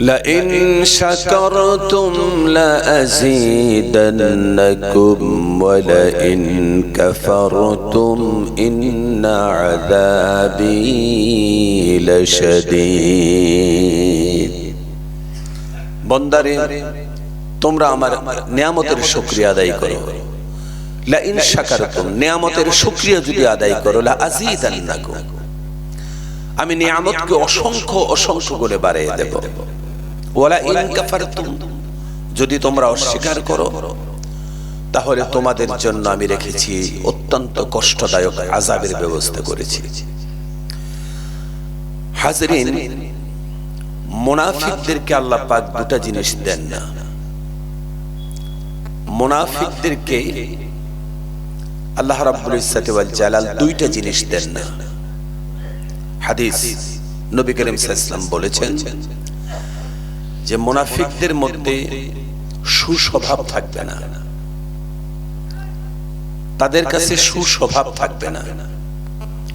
لئن شكرتم لأزيدنكم ولئن كفرتم إن عذابي لشديد বন্দারে তোমরা আমার নিয়ামতের শুকরিয়া আদায় করো লা ইন শাকারতুম নিয়ামতের শুকরিয়া যদি আদায় করো লা আযীদান্নাকুম আমি নিয়ামতকে অসংখ্য অসংখ্য করে বাড়িয়ে দেব যদি তোমরা অস্বীকার করো, তাহলে তোমাদের জন্য আমি রেখেছি অত্যন্ত কষ্টদায়ক আযাবের ব্যবস্থা করেছি। হাজরিন, মুনাফিকদেরকে আল্লাহ পাক দুটা জিনিস দেন না। মুনাফিকদেরকে আল্লাহ রাব্বুল ইজ্জাতি ওয়াল জালাল দুইটা জিনিস দেন না। হাদিস নবী করিম সাল্লাল্লাহু আলাইহি বলেছেন যে মুনাফিকদের মধ্যে সুস্বভাব থাকবে না। তাদের কাছে সুস্বভাব থাকবে না।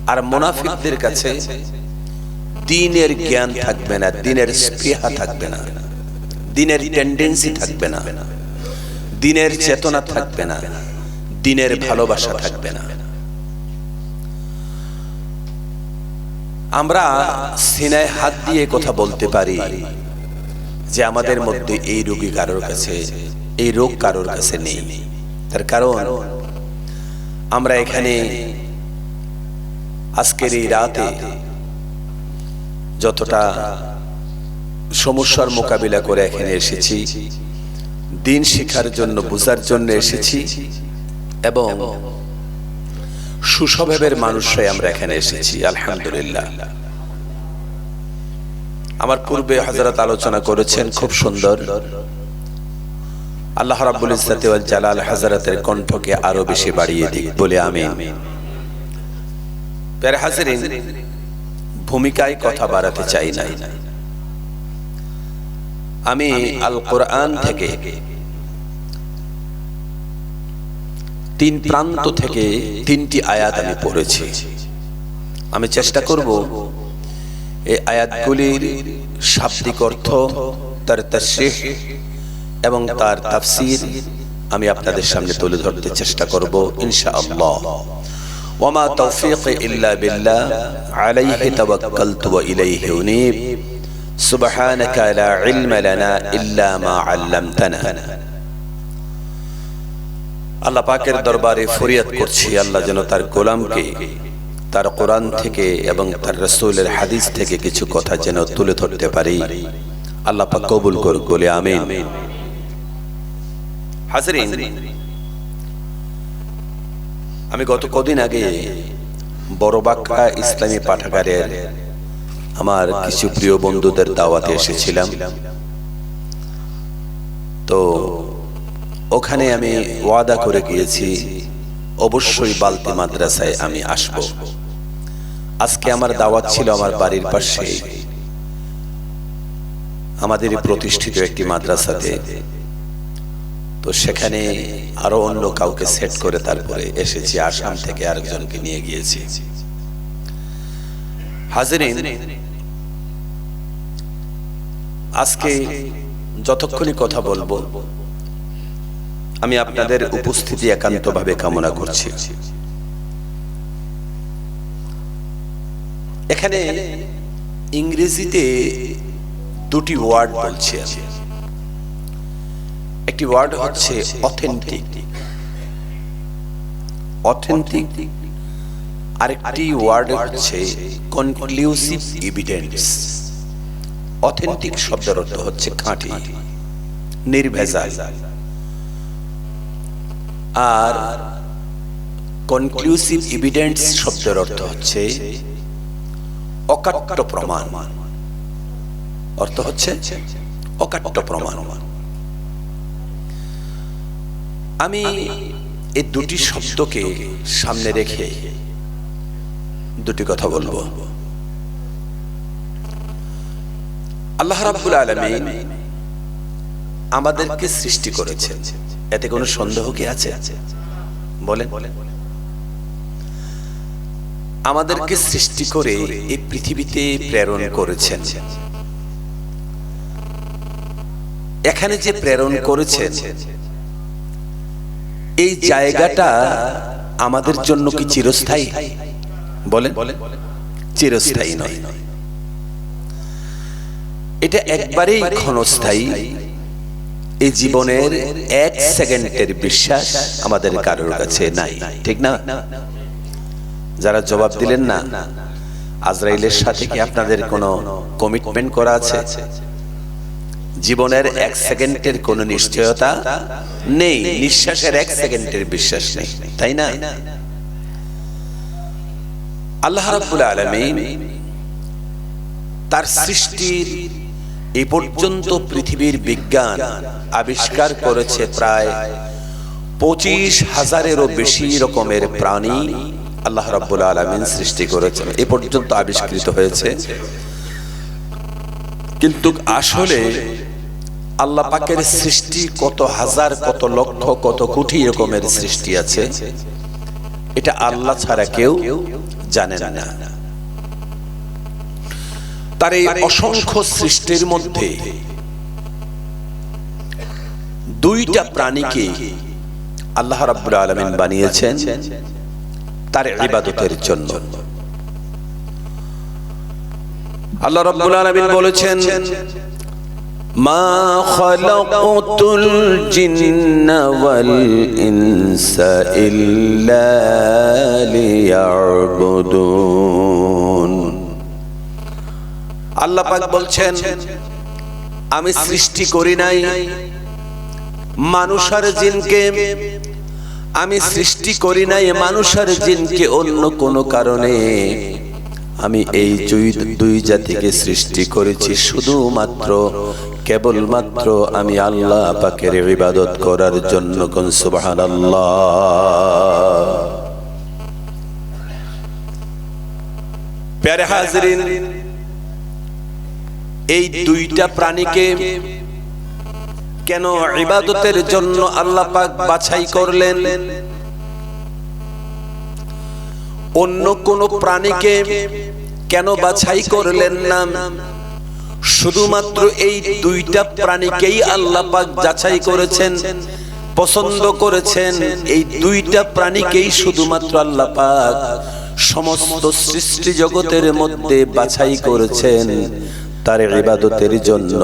আর মুনাফিকদের কাছে দিনের জ্ঞান থাকবে না, দিনের স্পৃহা থাকবে না, দিনের টেন্ডেন্সি থাকবে না, দিনের চেতনা থাকবে না, দিনের ভালোবাসা থাকবে না। আমরা সিনায় হাত দিয়ে কথা বলতে পারি। যে আমাদের মধ্যে এই রোগী কারোর কাছে, এই রোগ কারোর কাছে নেই। তার কারণ, আমরা এখানে আজকের এই রাতে যতটা সমস্যার মোকাবিলা করে এখানে এসেছি, দিন শিখার জন্য, বোঝার জন্য এসেছি এবং সুস্বভাবের মানুষরাই আমরা এখানে এসেছি, আলহামদুলিল্লাহ। আমার পূর্বে হজরত আলোচনা করেছেন, খুব সুন্দর। আল্লাহ রাব্বুল ইজ্জাতি ওয়াল জালাল হযরতের কণ্ঠকে আরও বেশি বাড়িয়ে দিক, বলে আমিন। প্যারে হাজিরিন, ভূমিকায় কথা বাড়াতে চাই না। আমি আল কোরআন থেকে তিন প্রান্ত থেকে তিনটি আয়াত আমি পড়েছি। আমি চেষ্টা করব এই আয়াতগুলির শাব্দিক অর্থ তার তাশরিহ এবং তার তাফসীর আমি আপনাদের সামনে তুলে ধরতে চেষ্টা করব, ইনশাআল্লাহ। ওয়ামা তৌফিক ইল্লা বিল্লাহ, আলাইহি তাওয়াক্কালতু ওয়া ইলাইহি উনীব। সুবহানাকা লা ইলমা লানা ইল্লা মা আল্লামতানা। আল্লাহ পাকের দরবারে ফরিয়াদ করছি, আল্লাহ যেন তার গোলামকে তার কোরআন থেকে এবং তার রসুলের হাদিস থেকে কিছু কথা যেন তুলে ধরতে পারি। আল্লাহ কবুল করুক, বলে হাজরিন, আমি গত কদিন আগে বড় বাক্কা ইসলামী পাঠাগারের আমার কিছু প্রিয় বন্ধুদের দাওয়াতে এসেছিলাম। তো ওখানে আমি ওয়াদা করে গিয়েছি, অবশ্যই বালতি মাদ্রাসায় আমি আসব। আজকে আমার দাওয়াত ছিল আমার বাড়ির পাশে আমাদের প্রতিষ্ঠিত একটি মাদ্রাসাতে। তো সেখানে আরও অন্য কাউকে সেট করে তারপরে এসেছি আসাম থেকে আরেকজনকে নিয়ে গিয়েছি। হাজিরিন আজকে যতক্ষণই কথা বলব আমি আপনাদের উপস্থিতি একান্তভাবে কামনা করছি। এখানে ইংরেজিতে দুটি ওয়ার্ড বলছি একটি ওয়ার্ড হচ্ছে অথেন্টিক অথেন্টিক আরেকটি ওয়ার্ড হচ্ছে কনক্লুসিভ এভিডেন্স অথেন্টিক শব্দের অর্থ হচ্ছে খাঁটি, নির্ভেজাল। আর কনক্লুসিভ এভিডেন্স শব্দের অর্থ হচ্ছে অকাট্য প্রমাণ। অর্থ হচ্ছে অকাট্য প্রমাণ। আমি এই দুটি শব্দকে সামনে রেখে দুটি কথা বলব। আল্লাহ রাব্বুল আলামিন আমাদেরকে সৃষ্টি করেছেন। এতে কোনো সন্দেহ কি আছে? বলেন। আমাদেরকে সৃষ্টি করে এই পৃথিবীতে প্রেরণ করেছেন। এখানে যে প্রেরণ করেছেন এই জায়গাটা আমাদের জন্য কি চিরস্থায়ী? বলেন। চিরস্থায়ী নয়। এটা একবারেই ক্ষণস্থায়ী। এই জীবনের এক সেকেন্ডের বিশ্বাস আমাদের কারোর কাছে নাই। ঠিক না? যারা জবাব দিলেন না, আজরাইলের সাথে কি আপনাদের কোনো কমিটমেন্ট করা আছে? জীবনের এক সেকেন্ডের কোনো নিশ্চয়তা নেই, নিঃশ্বাসের এক সেকেন্ডের বিশ্বাস নেই, তাই না? আল্লাহ রাব্বুল আলামিন তার সৃষ্টির এই পর্যন্ত পৃথিবীর বিজ্ঞান আবিষ্কার করেছে প্রায় পঁচিশ হাজারেরও বেশি রকমের প্রাণী আল্লাহ রাব্বুল আলামিন সৃষ্টি করেছেন। এ পর্যন্ত আবিষ্কৃত হয়েছে। কিন্তু আসলে আল্লাহ পাকের সৃষ্টি কত হাজার, কত লক্ষ, কত কোটি রকমের সৃষ্টি আছে। এটা আল্লাহ ছাড়া কেউ জানেন না। তার এই অসংখ্য সৃষ্টির মধ্যে দুইটা প্রাণীকে আল্লাহ রাব্বুল আলামিন বানিয়েছেন। তার ইবাদতের জন্য। আল্লাহ রাব্বুল আলামিন বলেছেন মা খালাকাতুল জিন্না ওয়াল ইনসা ইল্লা লিয়াবুদুন। আল্লাহ পাক বলছেন আমি সৃষ্টি করি নাই মানুষ আর জিনকে আমি সৃষ্টি করি নাই মানুষের জিনকে অন্য কোনো কারণে। আমি এই দুই জাতিকে সৃষ্টি করেছি শুধুমাত্র কেবলমাত্র আমি আল্লাহ পাকের ইবাদত করার জন্য কোন সুবহানাল্লাহ। প্যারে হাজরিন এই দুইটা প্রাণীকে কেন ইবাদতের জন্য আল্লাহ পাক বাছাই করলেন? অন্য কোন প্রাণীকে কেন বাছাই করলেন না? শুধুমাত্র এই দুইটা প্রাণীকেই আল্লাহ পাক যাচাই করেছেন পছন্দ করেছেন। এই দুইটা প্রাণীকেই শুধুমাত্র আল্লাহ পাক সমস্ত সৃষ্টি জগতের মধ্যে বাছাই করেছেন। তার ইবাদতের জন্য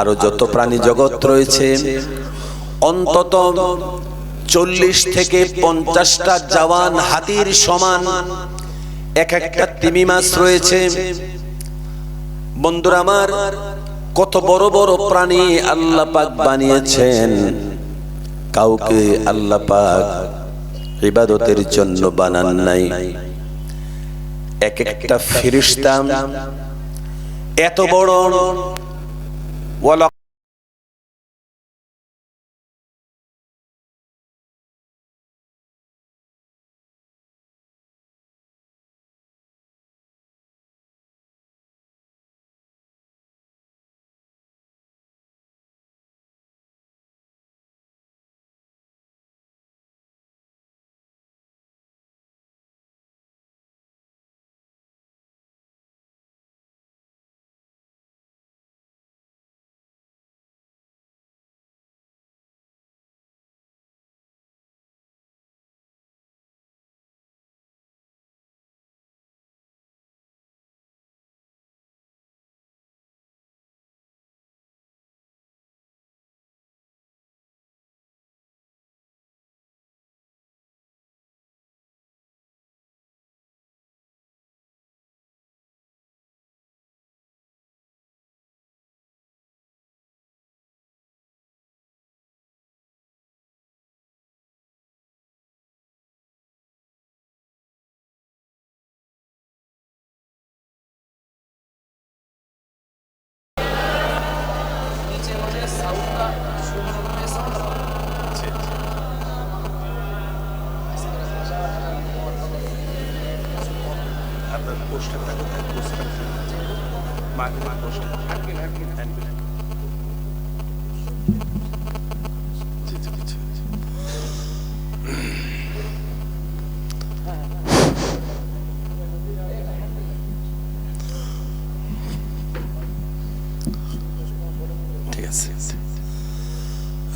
আরও যত প্রাণী জগৎ রয়েছে, অন্তত চল্লিশ থেকে পঞ্চাশটা জওয়ান হাতির সমান এক একটা তিমি মাছ রয়েছে। বন্ধুরা আমার, কত বড় বড় প্রাণী আল্লাহ পাক বানিয়েছেন। কাউকে আল্লাহ পাক ইবাদতের জন্য বানান নাই। এক একটা ফিরিস্তা এত বড় ولا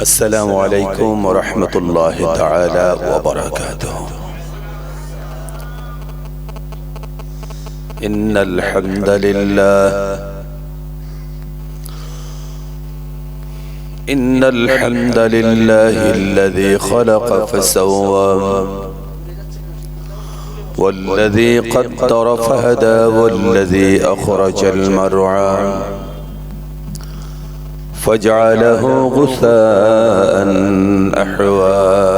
السلام عليكم ورحمة الله تعالى وبركاته. إن الحمد لله إن الحمد لله الذي خلق فسوى والذي قدر فهدى والذي أخرج المرعى فاجعله غثاء أحوى.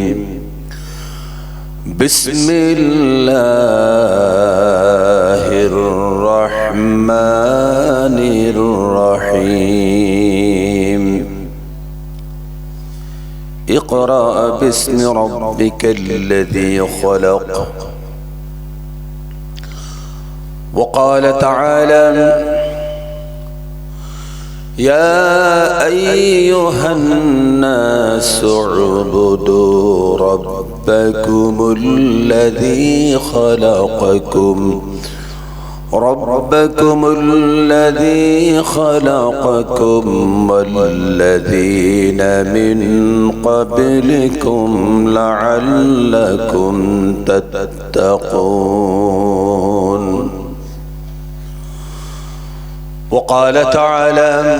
بسم الله الرحمن الرحيم. اقرأ باسم ربك الذي خلق. وقال تعالى يا أيها الناس اعبدوا ربكم الذي خلقكم. ربكم الذي خلقكم والذين من قبلكم لعلكم تتقون. وقال تعالى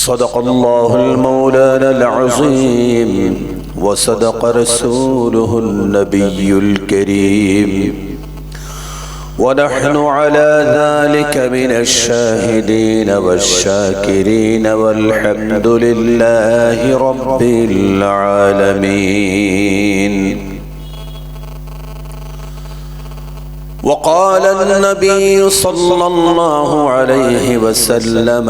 صدق الله المولانا العظيم وصدق رسوله النبي الكريم. ونحن على ذلك من الشاهدين والشاكرين والحمد لله رب العالمين. وقال النبي صلى الله عليه وسلم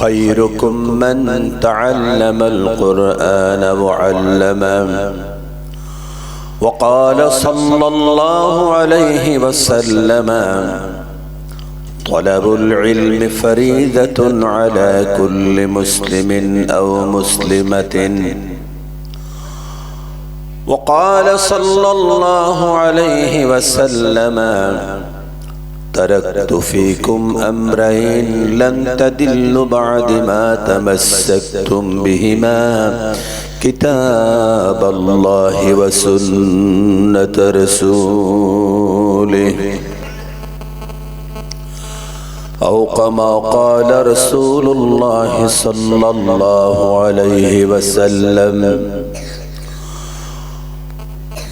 خيركم من تعلم القرآن وعلمه وقال صلى الله عليه وسلم طلب العلم فريدة على كل مسلم أو مسلمة. وقال صلى الله عليه وسلم تركت فيكم أمرين لن تدلوا بعد ما تمسكتم بهما. كتاب الله وسنة رسوله. أو كما قال رسول الله صلى الله عليه وسلم.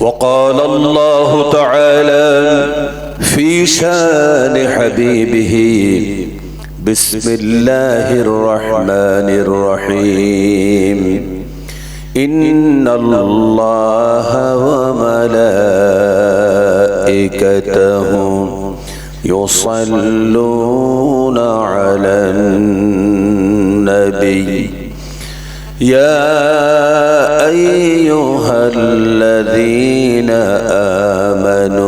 وقال الله تعالى في شان حبيبه. بسم الله الرحمن الرحيم. إن الله وملائكته يصلون على النبي. يا أيها الذين آمنوا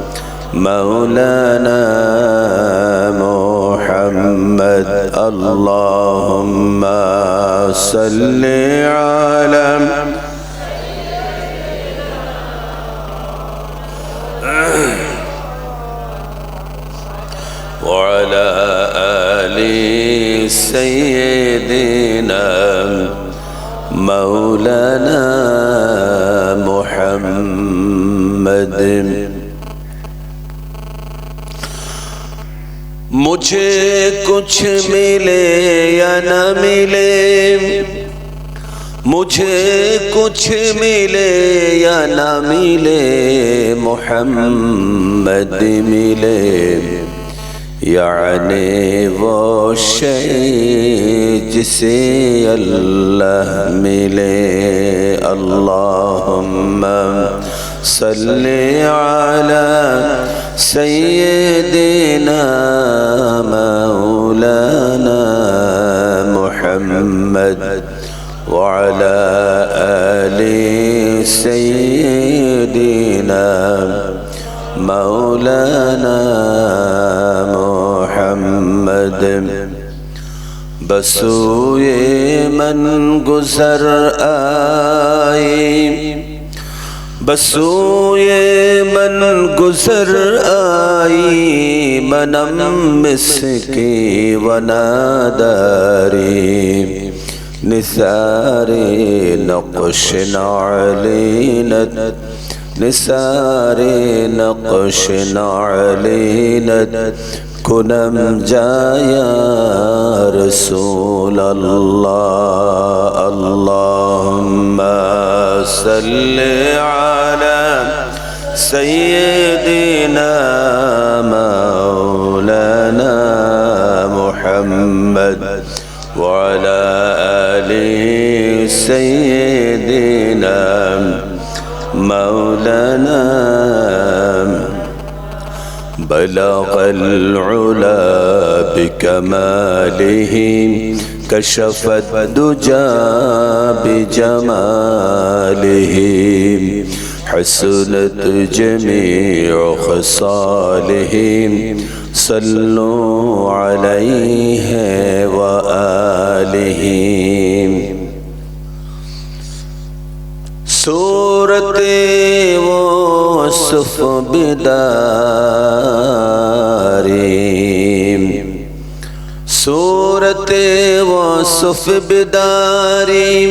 مولانا محمد. اللهم صل على وعلى آل سيدنا مولانا محمد. मुझे कुछ मिले या न मिले मुझे कुछ मिले या न मिले मोहम्मद मिले यानी वो शय जिसे अल्लाह मिले अल्लाहुम्मा صل على سيدنا مولانا محمد وعلى آل سيدنا مولانا محمد. بسوي من قسر آيم بسوئے من گزر آئی منم مسکی وناداری۔ نثار نقش نعلینت نثار نقش نعلینت۔ کنم جایا رسول اللہ اللہم صل على سيدنا مولانا محمد وعلى آل سيدنا مولانا بلغ العلا بكماله كشف الدجى بجماله حسنت جميع خصاله صلوا عليه وآله صورت وصف بداری صورت وصف بداری،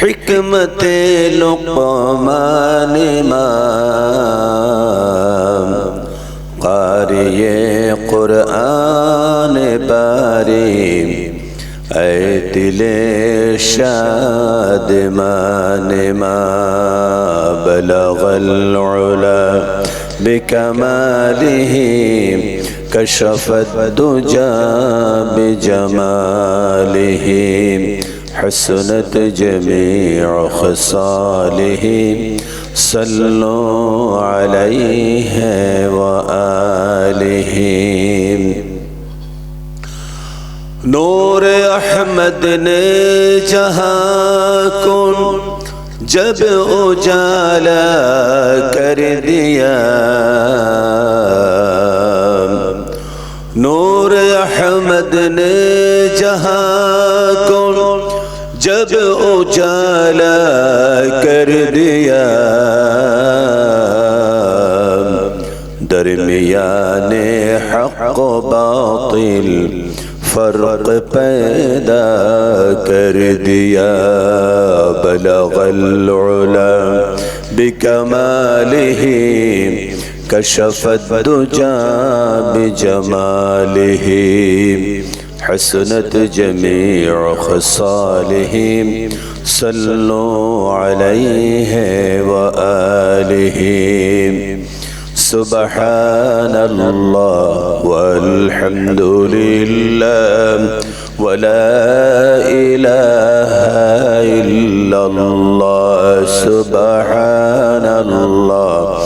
حکمت لقمان امام قاری قرآن باری، اے دل شادمان ما بلغ العلا بكماله كشف الدجى بجماله حسنت جميع خصاله صلوا عليه وآله نور أحمد نے جہاں جب أجالا کر دیا نور احمد نے جہاں کو جب اجالا کر دیا۔ درمیان حق و باطل فرق پیدا کر دیا۔ بلغ العلا بکمالہ كشف الدجى بجماله حسنت جميع خصاله صلوا عليه وآله سبحان الله والحمد لله ولا إله إلا الله. سبحان الله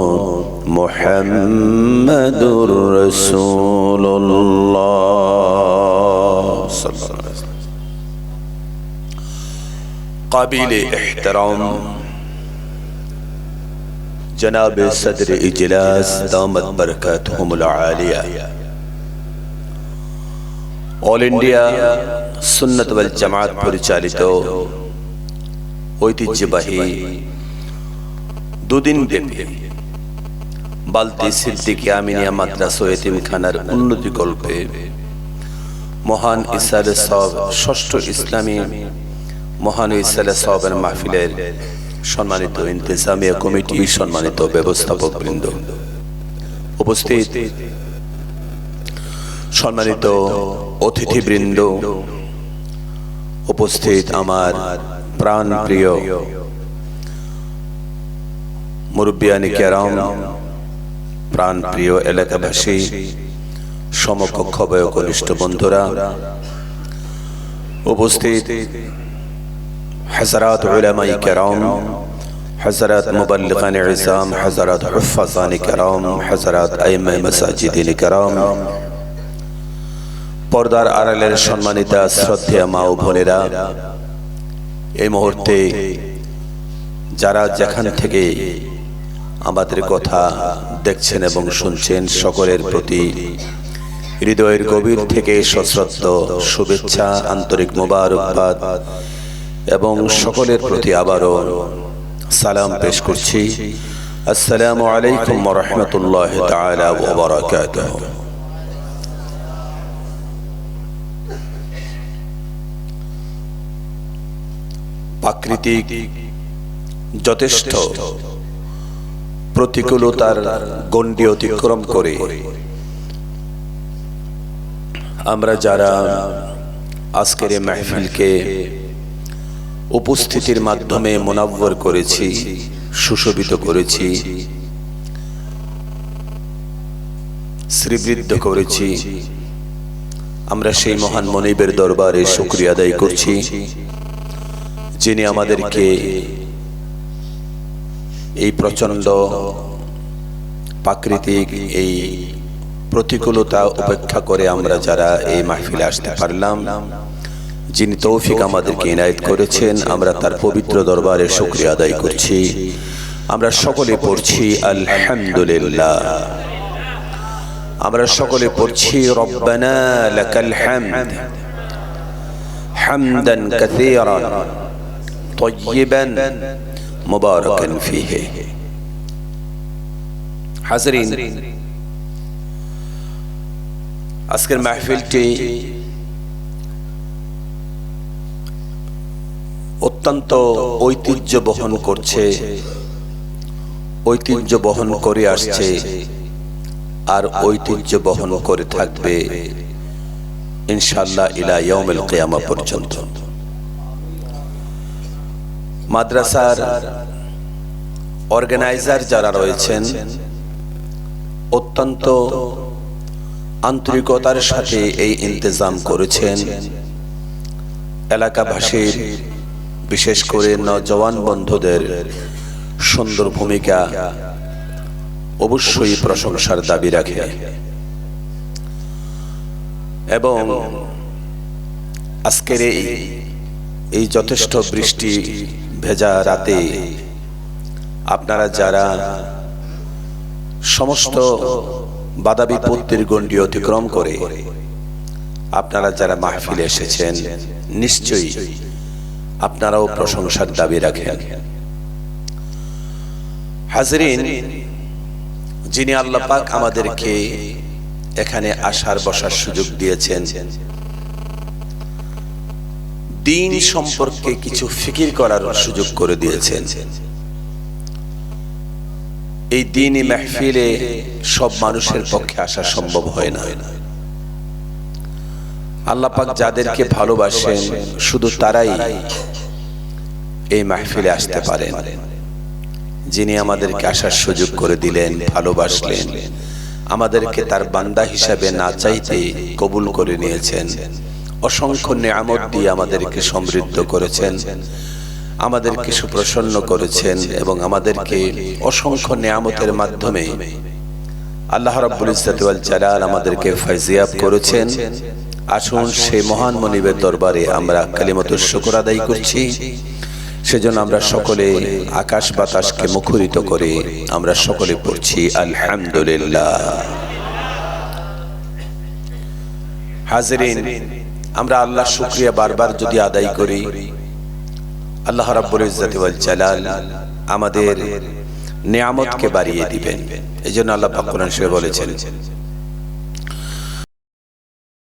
محمد رسول الله صلى الله عليه وسلم قابل احترام جناب صدر اجلاس دامت برکاتهم العالیہ অল ইন্ডিয়া সুন্নত ওয়াল জামাত পরিচালিত ঐতিহ্যবাহী দুদিন ব্যাপী বালতি সিদ্দিকি আমিনিয়া মাদ্রাসা এতিমখানার উন্নতি কল্পে মহান ইসালে সব ষষ্ঠ ইসলামী মহান ইসালে সবের মাহফিলের সম্মানিত ইন্তেজামিয়া কমিটি সম্মানিত ব্যবস্থাপক বৃন্দ। উপস্থিত সম্মানিত অতিথিবৃন্দ, উপস্থিত আমার প্রাণ প্রিয় মুরব্বিয়ানি কেরাম প্রাণ প্রিয় এলাকাবাসী, সমকক্ষ বয়কনিষ্ঠ বন্ধুরা, উপস্থিত হাজারাত উলামাই কেরাম হজরত মুবল্লিগান ইসাম হাজারাত হুফাজান কেরাম হাজারাত আইমাই মসাজিদিন কেরাম, পর্দার আড়ালের সম্মানিতা শ্রদ্ধেয় মা ও বোনেরা, এই মুহূর্তে যারা যেখান থেকে আমাদের কথা দেখছেন এবং শুনছেন সকলের প্রতি। হৃদয়ের গভীর থেকে সশ্রদ্ধ শুভেচ্ছা, আন্তরিক মোবারকবাদ এবং সকলের প্রতি আবারও সালাম পেশ করছি। আসসালামু আলাইকুম রহমতুল্লাহ প্রাকৃতিক যথেষ্ট প্রতিকূলতার গণ্ডি অতিক্রম করে। আমরা যারা আজকের মাহফিলকে উপস্থিতির মাধ্যমে মোনাব্বর করেছি, সুশোভিত করেছি, শ্রীবৃদ্ধ করেছি, আমরা সেই মহান মনিবের দরবারে শুক্রিয়া আদায় করছি, যিনি আমাদেরকে এই প্রচন্ড প্রাকৃতিক এই প্রতিকূলতা উপেক্ষা করে আমরা যারা এই মাহফিলে আসতে পারলাম যিনি তৌফিক আমাদেরকে ইনায়ত করেছেন আমরা তার পবিত্র দরবারে শুক্রিয়া আদায় করছি আমরা সকলে পড়ছি আলহামদুলিল্লাহ আমরা সকলে পড়ছি রব্বানা লাকাল হামদ হামদান কাসীরান طيبا মুবারকান ফিহে। হাজরিন, আজকের মাহফিলটি অত্যন্ত ঐতিহ্য বহন করছে, ঐতিহ্য বহন করে আসছে আর ঐতিহ্য বহন করে থাকবে ইনশাল্লাহ ইলা ইয়াউমুল কিয়ামা পর্যন্ত। মাদ্রাসার অর্গানাইজার যারা রয়েছেন, অত্যন্ত আন্তরিকতার সাথে এই ইন্তজাম করেছেন। এলাকাবাসীর, বিশেষ করে নজওয়ান বন্ধুদের সুন্দর ভূমিকা অবশ্যই প্রশংসার দাবি রাখে। এবং আজকের এই যথেষ্ট বৃষ্টি ভেজা রাতে আপনারা যারা সমস্ত বাধা বিপত্তির গণ্ডি অতিক্রম করে আপনারা যারা মাহফিলে এসেছেন, নিশ্চয়ই আপনারাও প্রশংসার দাবি রাখেন। হাজরিন, যিনি আল্লাহ পাক আমাদেরকে এখানে আসার বসার সুযোগ দিয়েছেন দিন সম্পর্কে কিছু ফিকির করার সুযোগ করে দিয়েছেন। এই দিনই মেহফিলে সব মানুষের পক্ষে আসা সম্ভব হয় না। আল্লাহ পাক যাদেরকে ভালোবাসেন শুধু তারাই এই মাহফিলে আসতে পারেন। যিনি আমাদেরকে আসার সুযোগ করে দিলেন ভালোবাসলেন। আমাদেরকে তার বান্দা হিসাবে না চাইতে কবুল করে নিয়েছেন। অসংখ্য নিয়ামত দিয়ে আমাদেরকে সমৃদ্ধ করেছেন, আমাদেরকে সুপ্রসন্ন করেছেন এবং আমাদেরকে অসংখ্য নিয়ামতের মাধ্যমে আল্লাহ রাব্বুল ইজ্জাতি ওয়াল জালাল আমাদেরকে ফাইজিয়াব করেছেন। আসুন সেই মহান মনিবের দরবারে আমরা কালিমাতুর শুকর আদায় করছি। সেজন্য আমরা সকলে আকাশ বাতাসকে মুখরিত করে আমরা সকলে পড়ছি, আলহামদুলিল্লাহ। হাজরিন আমরা আল্লাহ শুক্রিয়া বারবার যদি আদায় করি। আল্লাহ রাব্বুল ইজ্জাতি ওয়াল জালাল আমাদের নিয়ামতকে বাড়িয়ে দিবেন। এই জন্য আল্লাহ পাক কোরআন শরীফে বলেছেন